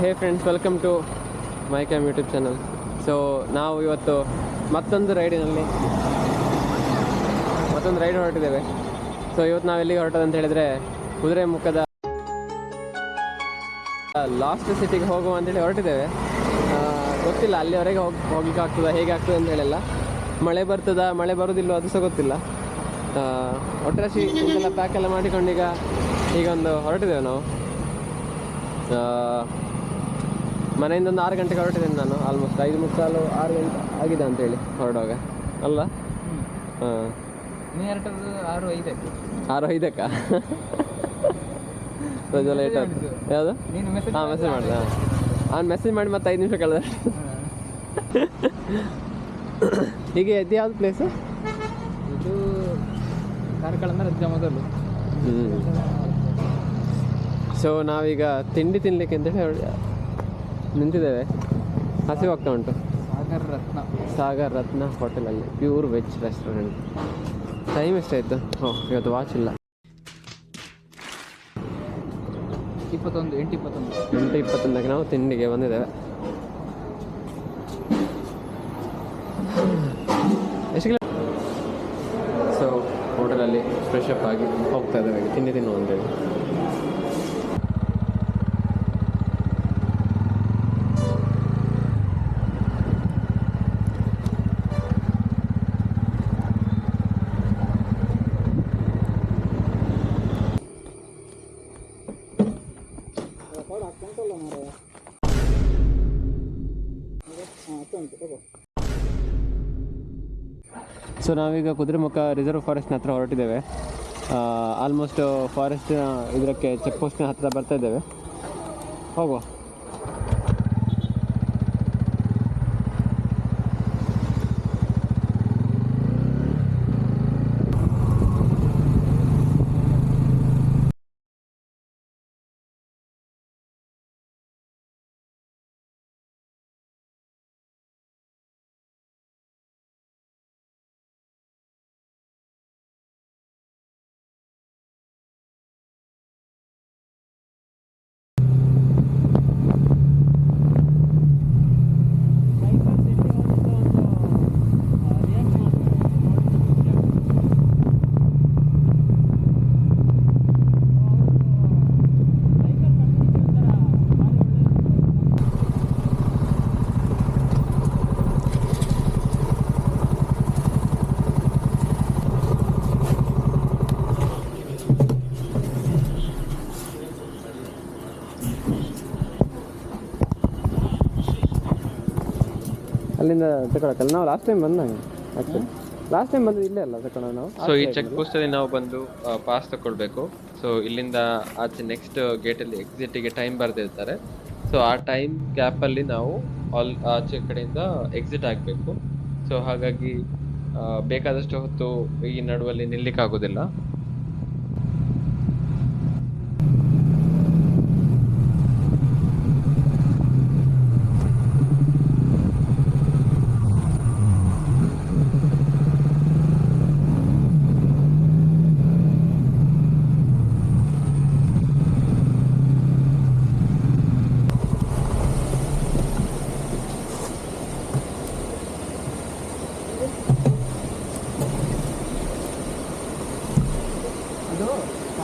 Hey friends welcome to my cam YouTube channel so ನಾವು ಇವತ್ತು ಮತ್ತೊಂದು ರೈಡಿನಲ್ಲಿ, ಮತ್ತೊಂದು ರೈಡ್ ಹೊರಟಿದ್ದೇವೆ. ಸೊ ಇವತ್ತು ನಾವು ಎಲ್ಲಿಗೆ ಹೊರಟದಂತ ಹೇಳಿದರೆ, ಕುದುರೆ ಮುಖದ ಲಾಸ್ಟ್ ಸಿಟಿಗೆ ಹೋಗುವ ಅಂತೇಳಿ ಹೊರಟಿದ್ದೇವೆ. ಗೊತ್ತಿಲ್ಲ, ಅಲ್ಲಿವರೆಗೆ ಹೋಗಿ, ಹೋಗ್ಲಿಕ್ಕೆ ಆಗ್ತದ, ಹೇಗೆ ಆಗ್ತದೆ ಅಂತ ಹೇಳಿಲ್ಲ. ಮಳೆ ಬರ್ತದ, ಮಳೆ ಬರೋದಿಲ್ಲೋ ಅದು ಸಹ ಗೊತ್ತಿಲ್ಲ. ಒಟ್ರಾಶಿ ಇದೆಲ್ಲ ಪ್ಯಾಕ್ ಎಲ್ಲ ಮಾಡಿಕೊಂಡು ಈಗ ಒಂದು ಹೊರಟಿದ್ದೇವೆ ನಾವು. ಮನೆಯಿಂದ ಒಂದು ಆರು ಗಂಟೆಗೆ ಹೊರಟಿದ್ದೀನಿ ನಾನು ಆಲ್ಮೋಸ್ಟ್ ಐದು ಮುಕ್ಕಾಲು ಆರು ಗಂಟೆ ಆಗಿದೆ ಅಂತೇಳಿ ಹೊರಡುವಾಗ. ಅಲ್ಲ? ಹಾಂ. ಆರು ಐದಕ್ಕೆ. ಆರು ಐದಕ್ಕ? ಸ್ವಲ್ಪ ಲೇಟ್ ಆಯ್ತು. ಯಾವುದು? ಹಾಂ ಮೆಸೇಜ್ ಮಾಡಿದೆ ನಾನು ಮೆಸೇಜ್ ಮಾಡಿ ಮತ್ತೆ ಐದು ನಿಮಿಷ ಕಳೆದ. ಹೀಗೆ ಇದು ಯಾವ್ದು ಪ್ಲೇಸು ಇದು ಕಾರ್ಕಳ ಅಂದ್ರೆ ಮೊದಲು. ಮೊದಲು ಸೊ ನಾವೀಗ ತಿಂಡಿ ತಿನ್ಲಿಕ್ಕೆ ಅಂತೇಳಿ ನಿಂತಿದ್ದೇವೆ. ಹಸಿವಾಗ್ತಾ ಉಂಟು. ಸಾಗರ್ ರತ್ನ. ಸಾಗರ್ ರತ್ನ ಹೋಟೆಲಲ್ಲಿ ಪ್ಯೂರ್ ವೆಜ್ ರೆಸ್ಟೋರೆಂಟ್ ಟೈಮ್ ಎಷ್ಟಾಯಿತು? ಓ ಇವತ್ತು ವಾಚ್ ಇಲ್ಲ. ಇಪ್ಪತ್ತೊಂದು ಎಂಟು ಇಪ್ಪತ್ತೊಂದು. ಎಂಟು ಇಪ್ಪತ್ತೊಂದಕ್ಕೆ ನಾವು ತಿಂಡಿಗೆ ಬಂದಿದ್ದೇವೆ. ಎಷ್ಟು ಕಿಲೋ ಸೊ ಹೋಟೆಲಲ್ಲಿ ಫ್ರೆಶ್ ಅಪ್ ಆಗಿ ಹೋಗ್ತಾ ಇದ್ದೇವೆ. ಅಂತೇಳಿ ಸೊ ನಾವೀಗ ಕುದುರೆಮುಖ ರಿಸರ್ವ್ ಫಾರೆಸ್ಟ್ನ ಹತ್ರ ಹೊರಟಿದ್ದೇವೆ. ಆಲ್ಮೋಸ್ಟ್ ಫಾರೆಸ್ಟ್ನ ಇದಕ್ಕೆ ಚೆಕ್ ಪೋಸ್ಟ್ನ ಹತ್ರ ಬರ್ತಾ ಇದ್ದೇವೆ. ಹೋಗುವ. ಅಲ್ಲಿಂದ ತಗೊಳಕಲ್ಲ ನಾವು ಲಾಸ್ಟ್ ಟೈಮ್ ಬಂದಂಗೆ ಆ್ಯಕ್ಚುಲಿ ಲಾಸ್ಟ್ ಟೈಮ್ ಬಂದು ಇಲ್ಲೇ ಅಲ್ಲ ತಗೊಳ್ಳೋ ನಾವು. ಸೊ ಈ ಚೆಕ್ ಪೋಸ್ಟ್ ಅಲ್ಲಿ ನಾವು ಬಂದು ಪಾಸ್ ತಗೊಳ್ಬೇಕು ಸೊ ಇಲ್ಲಿಂದ ಆಚೆ ನೆಕ್ಸ್ಟ್ ಗೇಟ್ ಅಲ್ಲಿ ಎಕ್ಸಿಟ್ಗೆ ಟೈಮ್ ಬರ್ದಿರ್ತಾರೆ ಸೊ ಆ ಟೈಮ್ ಗ್ಯಾಪ್ ಅಲ್ಲಿ ನಾವು ಆಲ್ ಆಚೆ ಕಡೆಯಿಂದ ಎಕ್ಸಿಟ್ ಆಗಬೇಕು ಸೊ ಹಾಗಾಗಿ ಬೇಕಾದಷ್ಟು ಹೊತ್ತು ಈ ನಡುವಲ್ಲಿ ನಿಲ್ಲಿಕ್ಕೆ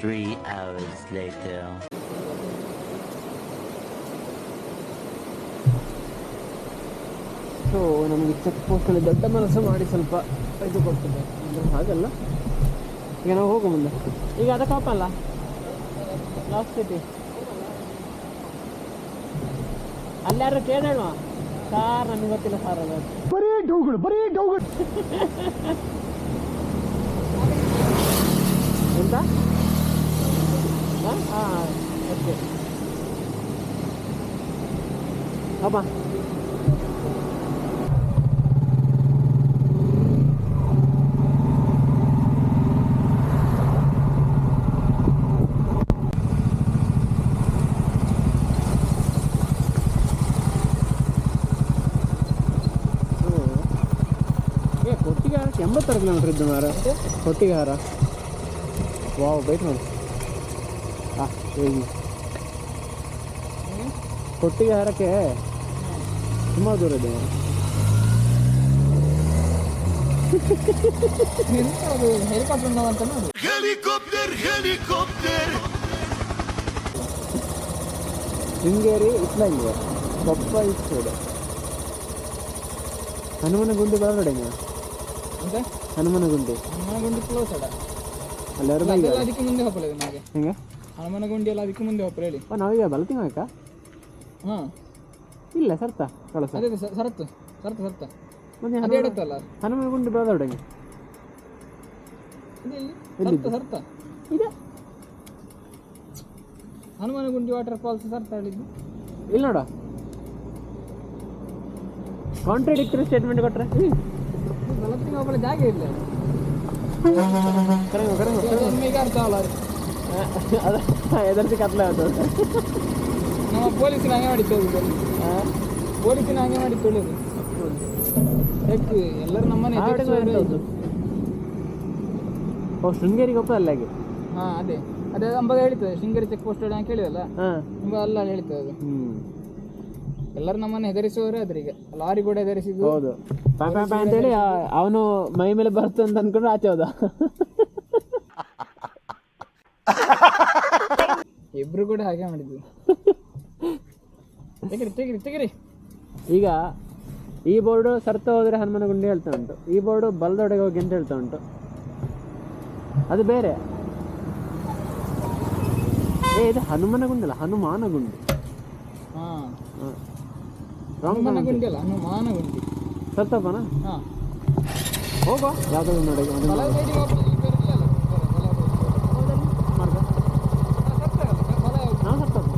Three hours later. ಸೊ ನಮಗೆ ಚೆಕ್ ಪೋಸ್ಟಲ್ಲಿ ದೊಡ್ಡ ಮನಸ್ಸು ಮಾಡಿ ಸ್ವಲ್ಪ ಇದು ಕೊಡ್ತದೆ ಅಂದರೆ ಹಾಗಲ್ಲ. ಈಗ ನಾವು ಹೋಗೋ ಮುಂದೆ. ಈಗ ಅದಕ್ಕೆ ಅಲ್ಲ? ಲಾಸ್ಟ್ ಸಿಟಿ ಅಲ್ಲಾರು ಕೇಳೋಣ ಸಾರ್ ನಮಗೆ ಗೊತ್ತಿಲ್ಲ ಸಾರ್ ಅದು. ಬರೀ ಡೌಗಳು ಬರೀ ಡೌಗಳು. ಎಂತ? ಹಾಂ ಹಾಂ ಓಕೆ ಅಮ್ಮ ಏ ಕೊಟ್ಟಿಗೆಹಾರ ಎಂಬತ್ತಾರು ಕಿಲೋಮೀಟ್ರ್ ಇದ್ದು ಮಾರ ಕೊಟ್ಟಿಗೆಹಾರ ವಾವ್ ಬೈಟ್ ನೋಡಿ ಹಾಂ ಹೇಗಿ ಕೊಟ್ಟಿಗೆಹಾರಕ್ಕೆ ತುಂಬ ದೂರ ಇದೆ. ಮಾರ್ರೆ. ಎಂತ ಅದು ಹೆಲಿಕಾಪ್ಟರ್ ನಾವು ಅಂತ ನೋಡು. ಶೃಂಗೇರಿ ಇಸ್ಲಾಂಗೆ ಕೊಪ್ಪ ಇಸ್ಕೋಡು ಹನುಮನಗುಂಡಿ ಬರಬೇಡ ನೀವು? ಅಂತ ಹನುಮನಗುಂಡಿ ಹನುಮನಗುಂಡಿ ಕ್ಲೋಸ್ ಅಡ ಅಲ್ಲೆರಡು ಅದೆಲ್ಲ ಬೈಗೆ ಅದಕ್ಕೆ ಮುಂದೆ ಹೋಗలేదు ನಾಗೆ ಹೆಂಗೆ? ಹನುಮನಗುಂಡಿ ಎಲ್ಲ ಅದಕ್ಕೆ ಮುಂದೆ ಹೋಗ್ತಾರೆ ಹೇಳಿ. ಓ ನಾವೀಗ ಬಲತಿಂಗ ಆಯ್ತಾ? ಹಾಂ. ಇಲ್ಲ ಸರ್ತ ಕಳಸ. ಅದೇ ಅದೇ ಸ- ಸರತ್ತು ಸರತ್ತು ಸರತ್ತ. ಮುಂದೆ ಅದೇ ಹನುಮ- ಇಡುತ್ತಲ್ಲ ಹನುಮನಗುಂಡಿ ಇಲ್ಲಿ ಎಲ್ಲಿದ್ದು? ಸರ್ತ ಸರ್ತ ಇದೆ ಹನುಮನಗುಂಡಿ ವಾಟರ್ ಫಾಲ್ಸ್ ಸರ್ತ ಹೇಳಿದ್ದು? ಇಲ್ಲ ನೋಡ. ಕಾಂಟ್ರಡಿಕ್ಟರಿ ಸ್ಟೇಟ್ಮೆಂಟ್ ಕೊಟ್ರೆ? ಬಲತ್ತಿನ ಒಬ್ಬಳ ಜಾಗ ಇಲ್ಲ. ಕರೆ ಕರೆ ಒಮ್ಮೆಗೆ ಅರ್ಥ ಆಗಲ್ಲ. ಅದು. ಎದರ್ಸಿ ಕತ್ಲ ಅದು ನಮ್ಮ ಪೊಲೀಸಿನ ಹಂಗೆ ಮಾಡಿ ತೊಳೆದು ಪೊಲೀಸಿನ ಹಂಗೆ ಮಾಡಿ ತೊಳೆದು ಯಾಕೆ ಎಲ್ಲರೂ ನಮ್ಮನೆ ಓ ಶೃಂಗೇರಿಗೆ ಹೋಗ್ತದೆ ಅಲ್ಲಾಗೆ ಹಾ ಅದೇ. ಅದೇ ಅಂಬಾಗ ಹೇಳ್ತದೆ ಶೃಂಗೇರಿ ಚೆಕ್ ಪೋಸ್ಟ್ ಅಂತ ಕೇಳಿದಲ್ಲ? ತುಂಬ ಅಲ್ಲ ಹೇಳ್ತದೆ ಅದು. ಎಲ್ಲರೂ ನಮ್ಮನ್ನ ಹೆದರಿಸುವವರೇ ಅದ್ರ ಈಗ ಲಾರಿ ಕೂಡ ಹೆದರಿಸಿದ್ದು ಹೌದು. ಅಂತ ಹೇಳಿ ಅವನು ಮೈ ಮೇಲೆ ಬರ್ತದೆ ಅಂತ ಅನ್ಕೊಂಡು ಆಚೆ ಹೋದ. ಇಬ್ರು ಕೂಡ ಹಾಗೆ ಮಾಡಿದ್ವಿ. ತೆಗಿರಿ ತೆಗಿರಿ ತೆಗಿರಿ. ಈಗ ಈ ಬೋರ್ಡು ಸರ್ತ ಹೋದ್ರೆ ಹನುಮನಗುಂಡಿ ಹೇಳ್ತಾ ಉಂಟು. ಈ ಬೋರ್ಡು ಬಲದೊಡೆಗೆ ಹೋಗಿ ಅಂತ ಹೇಳ್ತಾ ಉಂಟು. ಅದು ಬೇರೆ. ಏ ಇದು ಹನುಮನಗುಂಡಿ ಅಲ್ಲ ಹನುಮಾನಗುಂಡಿ ಹಾ. ರಾಂಗ್ ಹನುಮನಗುಂಡಿ ಅಲ್ಲ ಹನುಮಾನಗುಂಡಿ ಸತ್ತಪ್ಪನ ಹಾ. ಹೋಗೋ ಯಾವ್ದಾದ್ರು ನೋಡಿ ಬಲ ಸೈಡಿಗೆ ಹೋಗ್ಬೋದು, ಈ ಕಡೆ ಇಲ್ಲ ಅಲ್ಲ, ಬಲ- ಬಲ- ಮಾರ್ಗ ಸತ್ತ ಅಲ್ಲ, ಬಲ ಯಾವ್ದು? ನಾವು ಸತ್ತಪ್ಪ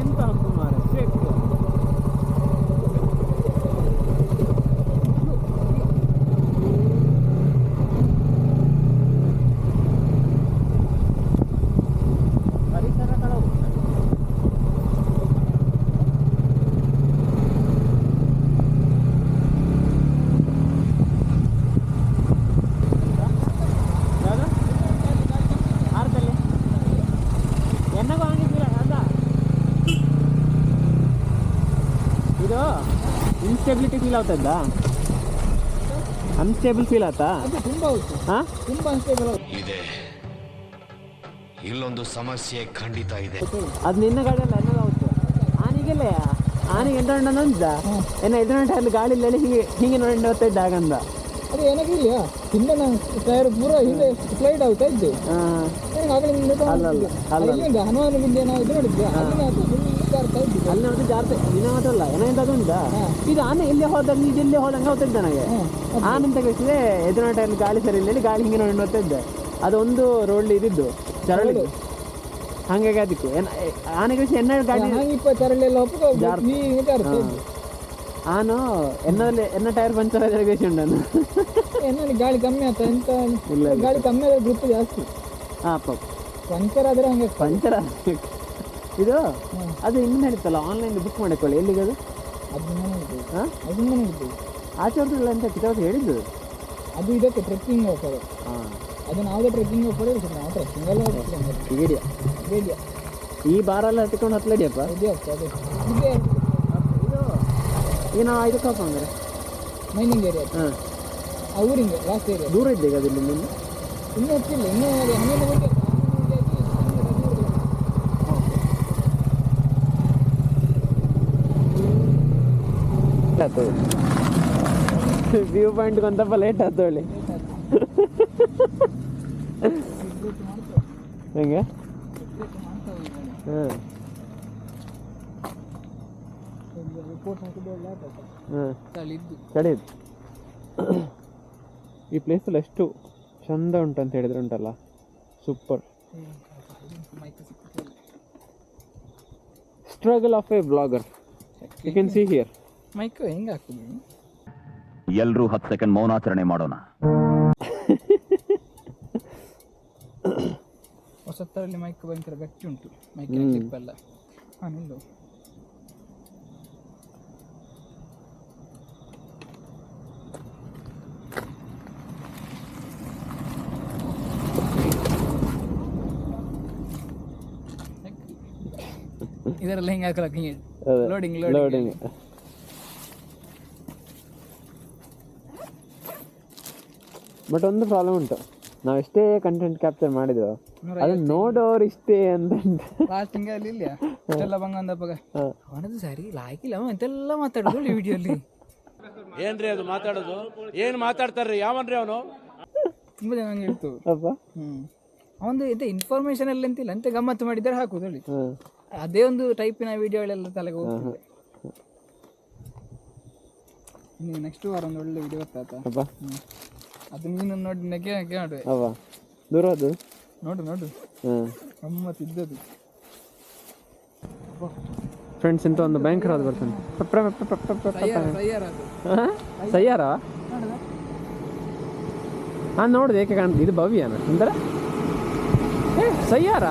ಎಂತ ಹಬ್ಬ ಮಾರೆ ಶೇಕ್ ಪರಿಸರ ಕಳವು ಯಾವ್ದು ಆರದಲ್ಲಿ ಎಣ್ಣೆಗೂ ಹಂಗಿದ್ದಿಲ್ಲ ಅಲ್ಲ ಇದು ಇನ್ಸ್ಟೆಬಿಲಿಟಿ ಫೀಲ್ ಆಗ್ತದ ಅನ್ಸ್ಟೇಬಲ್ ಫೀಲ್ ಆತಾ? ಅದು ತುಂಬಾ ಹಾ? ತುಂಬಾ ಅನ್ಸ್ಟೇಬಲ್ ಇದೆ. ಇಲ್ಲೊಂದು ಸಮಸ್ಯೆ ಖಂಡಿತ ಇದೆ. ಅದು ನಿನ್ನ ಗಾಡಿಯಲ್ಲಿ ಅನ್ನ ಎನ್ನದ ಅವತ್ತು ಆನಿಗೆಲ್ಲ ಆನಿಗೆ ಎಂಟು ಗಂಟೆ ಅಂದ ಏನ ಎದುರು ಅಲ್ಲಿ ಗಾಡಿ ಇಲ್ಲ ಹೀಗೆ ಹೀಗೆ ನೋಡಿ ಬರ್ತಾ ಇದ್ದ ಆಗಂದ ಅದು ಏನಾಗಿಲ್ಲ ಹಿಂದೆ ನಾನು ಟೈರ್ ಪೂರ ಹಿಂದೆ ಸ್ಲೈಡ್ ಆಗ್ತಾ ಇದ್ದೆ. ನನಗೆ ಆಗಲೇ ಅಲ್ಲ, ಅಲ್ಲ, ಅಲ್ಲ. ಹನುಮಾನ ಮುಂದೆ ನಾವು ನೋಡಿದ್ದೆ. ಅದು full ಜಾರ್ತಾ ಅಲ್ಲಿ ಹಾ. ಇದು ಆನೆ ಇಲ್ಲೇ ಹೋದಾಗ ನೀನು ಇಲ್ಲೇ ಹೋದಂಗೆ ಹೋಗ್ತಿದ್ದೆ ನನಗೆ. ಆನಂತ ಕಳಿಸಿದೆ ಎದುರುನಾಟಲ್ಲಿ ಗಾಳಿ ಸರಿ ಇಲ್ಲ ಗಾಳಿ ಹಿಂಗೆ ನೋಡಿ ನೋಡ್ತಾ ಇದ್ದೆ. ಅದೊಂದು ರೋಡ್ ಇದಿದ್ದು ಚರಳಿ ಹಂಗಾಗಿ ಅದಕ್ಕೆ. ಆನೆ ಕಳಿಸಿ ಎನ್ನ ಗಾಡಿ ಚರಳಿ ಎಲ್ಲ ಒಪ್ಪಿಗೆ ಜಾರ್ತ. ನೀ ಜಾರ್ತಾ ಆನು ಎನ್ನಲ್ಲಿ ಎನ್ನ ಟೈರ್ ಪಂಚರ್ ಆದರೆ ಬೇಸಿ ಉಂಟನು ಎನ್ನಲ್ಲಿ ಗಾಳಿ ಕಮ್ಮಿ ಆಯ್ತಾ ಎಂತ? ಇಲ್ಲ. ಗಾಳಿ ಕಮ್ಮಿ ಆದ್ರೆ ಗ್ರಿಪ್ ಜಾಸ್ತಿ. ಹಾಂ ಪಾಪ. ಪಂಚರ್ ಆದ್ರೆ ಹಂಗೆ ಪಂಚರ್ ಇದು? ಅದು ಇನ್ನು ನಡೀತಲ್ಲ ಆನ್ಲೈನ್ ಬುಕ್ ಮಾಡಿಕೊಳ್ಳಿ. ಎಲ್ಲಿಗೆ ಅದು? ಅದು ಮನೆಗಿದ್ದು ಹಾಂ ಅದು ಮನೆಗಿದ್ದು ಆಚೆ ಹೊರಟಿಲ್ಲ ಅಂತ ಕಿತಾಬ್ ಹೇಳಿದ್ದು? ಅದು ಇದಕ್ಕೆ ಟ್ರೆಕ್ಕಿಂಗ್ ಹೋಗ್ತಾರೆ ಹಾಂ ಅದು ಯಾವುದೇ ಟ್ರೆಕ್ಕಿಂಗ್ ಹೋಗ್ತಾರೆ ನಾವು ಟ್ರೆಕ್ಕಿಂಗ್ ಎಲ್ಲ ಹೋಗ್ತೀವಿ ಈ ಬಾರೆಲ್ಲ ಹತ್ತಿಕೊಂಡು ಹತ್ತಲಡಿಯಪ್ಪ ಇದೆಯಪ್ಪ ಅದೇ. ಈಗ ನಾವು ಕಾಸು ಹೋಗ್ತಾ ಅಂದ್ರೆ ಮೈನಿಂಗ್ ಏರಿಯಾ ಹಾಂ. ಆ ಊರಿಂಗೆ ಲಾಸ್ಟ್ ಏರಿಯಾ ದೂರ ಇದ್ದೆ ಈಗ ಅದಿಲ್ಲಿ ನಿನ್ನೆ ಇನ್ನೂ ಹೆಚ್ಚಿಲ್ಲ ಇನ್ನೂ ಹನ್ನೊಂದು ಗಂಟೆ. ಆಯ್ತು ವ್ಯೂ ಪಾಯಿಂಟ್ ಒಂದಪ್ಪ ಲೇಟ್ ಆಯ್ತು ಹೇಳಿ. ಹೆಂಗೆ. ಹಾಂ ರಿಪೋರ್ಟ್ ಹಾಕಿದ್ದು ಲೇಟ್ ಆಯ್ತು ಹಾಂ ಅಲ್ಲಿ ಇದ್ದು ಕಡಿದು ಈ ಪ್ಲೇಸಲ್ಲಿ ಎಷ್ಟು ಚಂದ ಉಂಟು ಅಂತ ಹೇಳಿದ್ರೆ ಉಂಟಲ್ಲ? Super struggle of a blogger you can see here mic ಹೆಂಗೆ ಹಾಕಿದ್ವಿ ಎಲ್ಲರೂ ಹತ್ತು ಸೆಕೆಂಡ್ ಮೌನಾಚರಣೆ ಮಾಡೋಣ. ಹೊಸತ್ತರಲ್ಲಿ ಮೈಕ್ ಭಯಂಕರ ಗಟ್ಟಿ ಉಂಟು. ಮೈಕ್ ಸಿಕ್ಕಲ್ಲ ಕ್ಲಿಪ್ ಇದರಲ್ಲಿ ಹೆಂಗೆ ಹಾಕಲಕ್ಕ ಹಿಂಗೆ? ಲೋಡಿಂಗ್ ಲೋಡಿಂಗ್ ಬಟ್ ಒಂದು ಪ್ರಾಬ್ಲಮ್ ಉಂಟು. ನಾವು ಎಷ್ಟೇ ಕಂಟೆಂಟ್ ಕ್ಯಾಪ್ಚರ್ ಮಾಡಿದ್ವು ಅದು ಅದನ್ನ ನೋಡೋರು ಇಷ್ಟೇ ಅಂತ ಲಾಸ್ಟಿಂಗ್ ಹಿಂಗೆ ಅಲ್ಲಿ ಇಲ್ಲ ಎಲ್ಲ ಬಂಗ ಅಂದಪ್ಪ. ಅವನದು ಸರಿ ಇಲ್ಲ ಅವ ಅಂತೆಲ್ಲ ಮಾತಾಡೋದು ಈ ವಿಡಿಯೋಲಿ ಏನ್ರಿ ಅದು ಮಾತಾಡೋದು? ಏನ್ ಮಾತಾಡ್ತಾರ್ರಿ? ಯಾವನ್ರಿ ಅವನು? ತುಂಬಾ ಜನ ಹೇಳ್ತು ಅಪ್ಪ. ಹ್ಮ್. ಅವನು ಎಂತ ಇನ್ಫಾರ್ಮೇಶನ್ ಎಲ್ಲ ಇಲ್ಲ ಅಂತ ಗಮ್ಮತ್ತು ಮಾಡಿದ್ದಾರೆ ಹಾಕುದು ಹೇಳಿ ಅದೇ ಒಂದು ಟೈಪಿನ ವಿಡಿಯೋಗಳೆಲ್ಲ ತಲೆಗೆ ಹೋಗ್ತದೆ. ನೀವು ನೆಕ್ಸ್ಟ್ ವಾರ ಒಂದು ಒಳ್ಳೆ ವಿಡಿಯೋ ಬರ್ತಾ ಅಪ್ಪ. ಅದು ನೀನು ನೋಡಿ ನೆಗೆ ನೆಗೆ ಅವ ದೂರ ಅದು ನೋಡು ನೋಡು. ಗಮ್ಮತ್ ಇದ್ದದು ಫ್ರೆಂಡ್ಸ್ ಇಂತ ಒಂದು ತಯಾರ ಅದು. ಬರ್ತಾನೆ ಸಯ್ಯಾರ ಹಾಂ ನೋಡಿದೆ ಏಕೆ ಕಾಣ್ತದೆ? ಇದು ಭವ್ಯನ? ಅಂದ್ರೆ? ಏ ಸಯ್ಯಾರ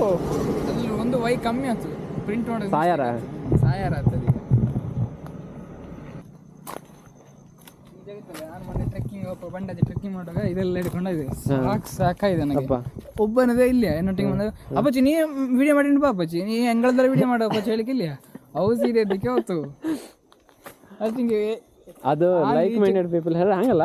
ಅದ್ರಲ್ಲಿ ಒಂದು ವೈ ಕಮ್ಮಿ ಆಯ್ತು. ಪ್ರಿಂಟ್ ಮಾಡೋದು ಸಾಯಾರ? ಸಾಯಾರ ಆಗ್ತದೆ ನಾನು ಮೊನ್ನೆ ಟ್ರೆಕ್ಕಿಂಗ್ ಬಂಡಾಜಿ ಟ್ರೆಕ್ಕಿಂಗ್ ಮಾಡುವಾಗ ಇದೆಲ್ಲ ಹಿಡ್ಕೊಂಡಿದೆ ಸಾಕು ಸಾಕಾಗಿದೆ ನನಗೆ. ಒಬ್ಬನದೇ ಇಲ್ಲ ಏನೊಟ್ಟಿಗೆ ಬಂದಾಗ ಅಪ್ಪಚ್ಚಿ ನೀ ವಿಡಿಯೋ ಮಾಡಿ ಬಾ ಅಪ್ಪಚ್ಚಿ ನೀ ಹೆಂಗಳದಲ್ಲಿ ವಿಡಿಯೋ ಮಾಡೋ ಅಪ್ಪಚ್ಚಿ ಹೇಳಿಕ್ಕೆ ಇಲ್ಲ ಅವು ಸೀರೆ ಅದಕ್ಕೆ ಹೊತ್ತು ಅಷ್ಟಿಂಗೆ ಅದು ಲೈಕ್ ಮೈಂಡೆಡ್ ಪೀಪಲ್ ಹೇಳ ಹಂಗಲ್ಲ.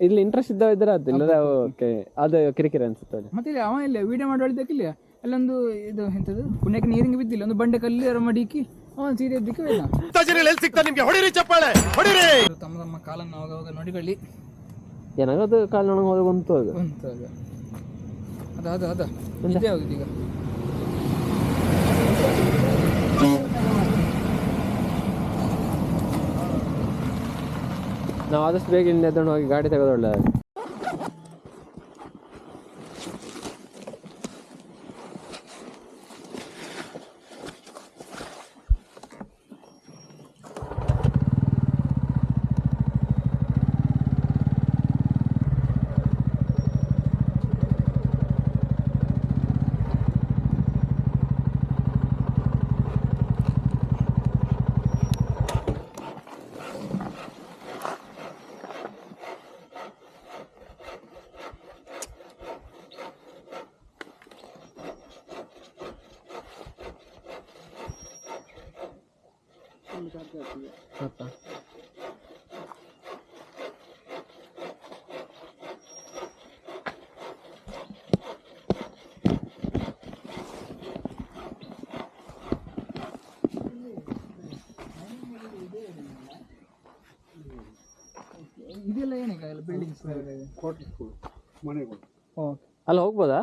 ಇಲ್ಲಿ ಇಂಟ್ರೆಸ್ಟ್ ಇದ್ದಾವ ಇದ್ರೆ ಅದು ಇಲ್ಲದ ಓಕೆ ಅದು ಕಿರಿಕಿರಿ ಅನ್ಸುತ್ತೆ ಅದು. ಮತ್ತೆ ಇಲ್ಲ ಅವ ಇಲ್ಲ ವಿಡಿಯೋ ಮಾಡೋದಕ್ಕಿಲ್ಲ ಅಲ್ಲೊಂದು ಇದು ಎಂಥದ್ದು ಪುಣ್ಯಕ್ಕೆ ನೀರಿಂಗ್ ಬಿದ್ದಿಲ್ಲ ಒಂದು ಬಂಡೆ ಕಲ್ಲಿ ಮಡಿಕಿ ಅವನು ಸೀರೆ ಎದ್ದಕ್ಕೆ ಇಲ್ಲ ಎಲ್ಲಿ ಸಿಗ್ತಾ ನಿಮಗೆ? ಹೊಡಿರಿ ಚಪ್ಪಾಳೆ ಹೊಡಿರಿ! ತಮ್ಮ ತಮ್ಮ ಕಾಲನ್ನು ಅವಾಗ ಹೋಗ ನೋಡಿಕೊಳ್ಳಿ. ಏನಾಗೋದು ಕಾಲು ನನಗೆ ಹೋದ ಬಂತು ಅದು ಅಂತ ಅದ ಅದು ಅದು. ಇದೇ ಆಗುತ್ತೆ ಈಗ. ನಾವು ಆದಷ್ಟು ಬೇಗ ಇಲ್ಲಿ ಎದ್ದೊಂಡು ಹೋಗಿ ಗಾಡಿ ತೆಗೆದು ಒಳ್ಳೆಯದು ಇದೆಲ್ಲ ಏನಕ್ಕೆ ಬಿಲ್ಡಿಂಗ್ಸ್ ಅಲ್ಲಿ ಹೋಗ್ಬೋದಾ?